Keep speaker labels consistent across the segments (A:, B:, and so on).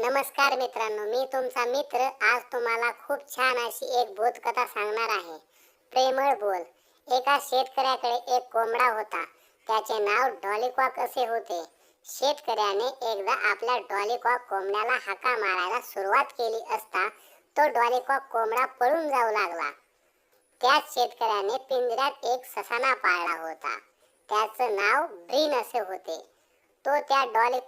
A: नमस्कार मित्रांनो मी तुमचा मित्र. आज तुम्हाला खूप छान अशी एक भूतकथा सांगणार आहे. प्रेमळ बोल. एका शेतकऱ्याकडे एक कोंबडा होता. त्याचे नाव डॉलीकॉक असे होते. शेतकऱ्याने एकदा आपल्या डॉलीकॉक कोंबड्याला हाका मारायला सुरुवात केली असता तो डॉलीकॉक कोंबडा पळून जाऊ लागला. त्याच शेतकऱ्याने पिंजऱ्यात एक ससाना पाळला होता. त्याचं नाव ब्रीन असे होते. तो त्या डॉली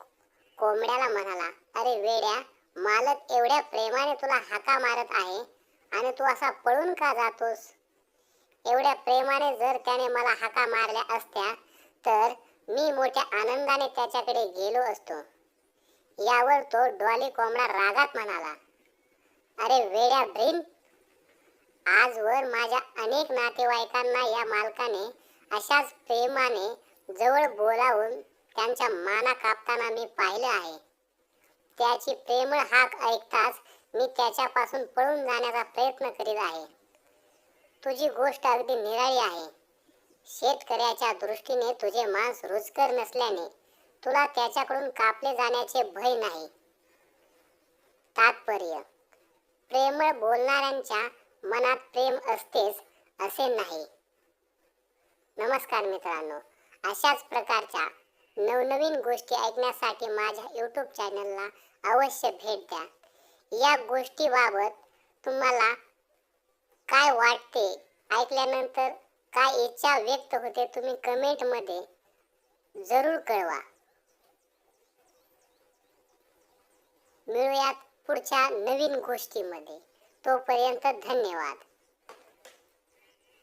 A: कोंबड्याला म्हणाला अरे वेड्या मालक एवढ्या प्रेमाने तुला हाका मारत आहे आणि तू असा पळून का जातोस? एवढ्या प्रेमाने जर त्याने मला हाका मारल्या असत्या तर मी मोठ्या आनंदाने त्याच्याकडे गेलो असतो. यावर तो डॉली कोंबडा रागात म्हणाला अरे वेड्या ब्रीन आजवर माझ्या अनेक नातेवाईकांना या मालकाने अशाच प्रेमाने जवळ बोलावून त्यांच्या माना कापताना मी पाहिलं आहे. त्याची प्रेमळ हाक ऐकताच मी त्याच्यापासून पळून जाण्याचा प्रयत्न करीत आहे. तुझी गोष्ट अगदी निराळी आहे. शेतकऱ्याच्या दृष्टीने तुझे मांस रुचकर नसल्याने तुला त्याच्याकडून कापले जाण्याचे भय नाही. तात्पर्य प्रेमळ बोलणाऱ्यांच्या मनात प्रेम असतेच असे नाही. नमस्कार मित्रांनो अशाच प्रकारच्या नवनवीन गोष्टी ऐकण्यासाठी माझ्या यूट्यूब चॅनलला अवश्य भेट द्या. या गोष्टीबाबत तुम्हाला काय वाटते? ऐकल्यानंतर काय इच्छा व्यक्त होते तुम्ही कमेंटमध्ये जरूर कळवा. मिळूयात पुढच्या नवीन गोष्टीमध्ये. तोपर्यंत धन्यवाद.